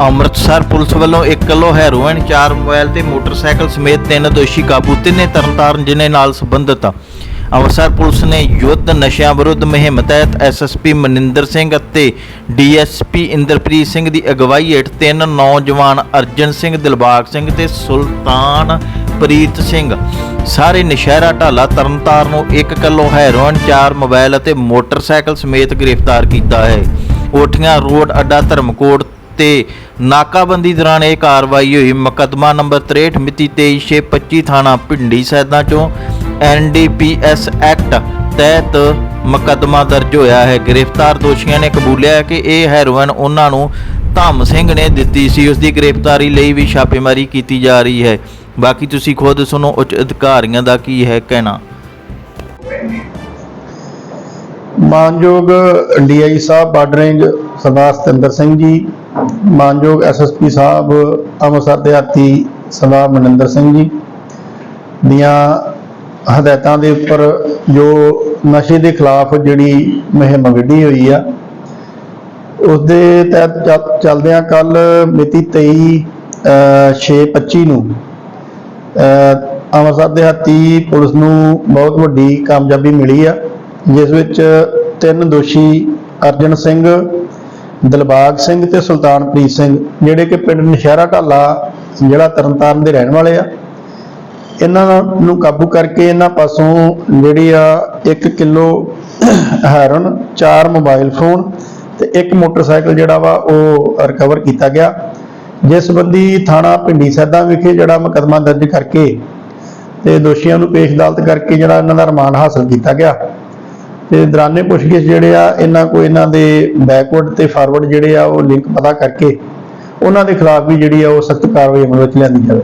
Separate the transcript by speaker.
Speaker 1: Amritsar police ਵੱਲੋਂ 1 kilo heroin 4 mobile ਤੇ motorcycle ਸਮੇਤ ਤਿੰਨ ਦੋਸ਼ੀ ਕਾਬੂ, ਤਿੰਨੇ ਤਰਨਤਾਰਨ ਜ਼ਿਲ੍ਹੇ ਨਾਲ ਸੰਬੰਧਿਤ ਅੰਮ੍ਰਿਤਸਰ ਪੁਲਿਸ ਨੇ ਯੁੱਧ ਨਸ਼ਿਆਂ ਵਿਰੁੱਧ ਮੁਹਿੰਮ ਤਹਿਤ ਐਸਐਸਪੀ ਮਨਿੰਦਰ ਸਿੰਘ ਅਤੇ ਡੀਐਸਪੀ ਇੰਦਰਪ੍ਰੀਤ ਸਿੰਘ ਦੀ ਅਗਵਾਈ ਹੇਠ ਤਿੰਨ ਨੌਜਵਾਨ ਅਰਜਨ ਸਿੰਘ, ਦਿਲਬਾਗ ਸਿੰਘ ਤੇ ਸੁਲਤਾਨ ਪ੍ਰੀਤ ਸਿੰਘ। ਸਾਰੇ ਨਸ਼ਹਿਰਾ ਢਾਲਾ ਤਰਨਤਾਰਨ ਨੂੰ 1 ਕਿਲੋ ਹੈਰੋਇਨ 4 ਮੋਬਾਈਲ ਅਤੇ ਮੋਟਰਸਾਈਕਲ ਸਮੇਤ ਗ੍ਰਿਫਤਾਰ ਕੀਤਾ ਹੈ। ਕੋਠੀਆਂ, ਰੋਡ, ਅੱਡਾ, ਧਰਮਕੋਟ ਤੇ ਨਾਕਾਬੰਦੀ ਦੌਰਾਨ ਇਹ ਕਾਰਵਾਈ ਹੋਈ। ਮੁਕੱਦਮਾ ਨੰਬਰ 63 ਮਿਤੀ 23/6/25 ਥਾਣਾ ਭਿੰਡੀ ਸੈਦਾ ਚੋਂ ਐਨਡੀਪੀਐਸ ਐਕਟ ਤਹਿਤ ਮੁਕੱਦਮਾ ਦਰਜ ਹੋਇਆ ਹੈ। ਗ੍ਰਿਫਤਾਰ ਦੋਸ਼ੀਆਂ ਨੇ ਕਬੂਲਿਆ ਹੈ ਕਿ ਇਹ ਹੈਰੋਇਨ ਉਹਨਾਂ ਨੂੰ ਧੰਮ ਸਿੰਘ ਨੇ ਦਿੱਤੀ ਸੀ। ਉਸ ਦੀ ਗ੍ਰਿਫਤਾਰੀ ਲਈ ਵੀ ਛਾਪੇਮਾਰੀ ਕੀਤੀ ਜਾ ਰਹੀ ਹੈ। ਬਾਕੀ ਤੁਸੀਂ ਖੁਦ ਸੁਣੋ, ਉੱਚ ਅਧਿਕਾਰੀਆਂ ਦਾ ਕੀ ਹੈ ਕਹਿਣਾ।
Speaker 2: ਮਾਨਯੋਗ ਡੀਆਈ ਸਾਹਿਬ, ਬਾਰਡਰ ਰੇਂਜ ਸਰਦਾਰ ਸਤਿੰਦਰ ਸਿੰਘ ਜੀ ਮਾਨਯੋਗ ਐਸਐਸਪੀ ਸਾਹਿਬ, ਅੰਮ੍ਰਿਤਸਰ ਦਿਹਾਤੀ ਸਰਦਾਰ ਮਨਿੰਦਰ ਸਿੰਘ ਜੀ ਦੀਆਂ ਹਦਾਇਤਾਂ ਦੇ ਉੱਪਰ ਜੋ ਨਸ਼ੇ ਦੇ ਖਿਲਾਫ ਜਿਹੜੀ ਮੁਹਿੰਮ ਵਿੱਢੀ ਹੋਈ ਆ ਉਸ ਦੇ ਤਹਿਤ ਚੱਲਦਿਆਂ ਕੱਲ ਮਿਤੀ 23 6/25 ਨੂੰ, ਅਹ, ਅੰਮ੍ਰਿਤਸਰ ਦਿਹਾਤੀ ਪੁਲਿਸ ਨੂੰ ਬਹੁਤ ਵੱਡੀ ਕਾਮਯਾਬੀ ਮਿਲੀ ਆ, ਜਿਸ ਵਿੱਚ ਤਿੰਨ ਦੋਸ਼ੀ ਅਰਜਨ ਸਿੰਘ ਦਿਲਬਾਗ ਸਿੰਘ ਤੇ ਸੁਲਤਾਨਪ੍ਰੀਤ ਸਿੰਘ, ਜਿਹੜੇ ਕਿ ਪਿੰਡ ਨਸ਼ਹਿਰਾ ਢਾਲਾ ਜਿਹੜਾ ਤਰਨਤਾਰਨ ਦੇ ਰਹਿਣ ਵਾਲੇ ਆ। ਇਹਨਾਂ ਨੂੰ ਕਾਬੂ ਕਰਕੇ ਇਹਨਾਂ ਪਾਸੋਂ ਜਿਹੜੀ ਆ 1 ਕਿਲੋ ਹੈਰਨ 4 ਮੋਬਾਈਲ ਫੋਨ ਤੇ ਇੱਕ ਮੋਟਰਸਾਈਕਲ ਜਿਹੜਾ ਵਾ ਉਹ ਰਿਕਵਰ ਕੀਤਾ ਗਿਆ। ਜਿਸ ਸੰਬੰਧੀ ਥਾਣਾ ਪਿੰਡੀ ਸੈਦਾ ਵਿਖੇ ਜਿਹੜਾ ਮੁਕੱਦਮਾ ਦਰਜ ਕਰਕੇ ਤੇ ਦੋਸ਼ੀਆਂ ਨੂੰ ਪੇਸ਼ ਅਦਾਲਤ ਕਰਕੇ ਜਿਹੜਾ ਇਹਨਾਂ ਦਾ ਰਿਮਾਂਡ ਹਾਸਲ ਕੀਤਾ ਗਿਆ। ਤੇ ਦੌਰਾਨੇ ਪੁੱਛਗਿੱਛ ਜਿਹੜੇ ਆ, ਇਹਨਾਂ ਕੋ ਇਹਨਾਂ ਦੇ ਬੈਕਵਰਡ ਤੇ ਫਾਰਵਰਡ ਜਿਹੜੇ ਆ, ਉਹ ਲਿੰਕ ਪਤਾ ਕਰਕੇ ਉਹਨਾਂ ਦੇ ਖਿਲਾਫ ਵੀ ਜਿਹੜੀ ਆ, ਉਹ ਸਖਤ ਕਾਰਵਾਈ ਅਮਲ ਵਿੱਚ ਲਿਆਂਦੀ ਜਾਵੇ।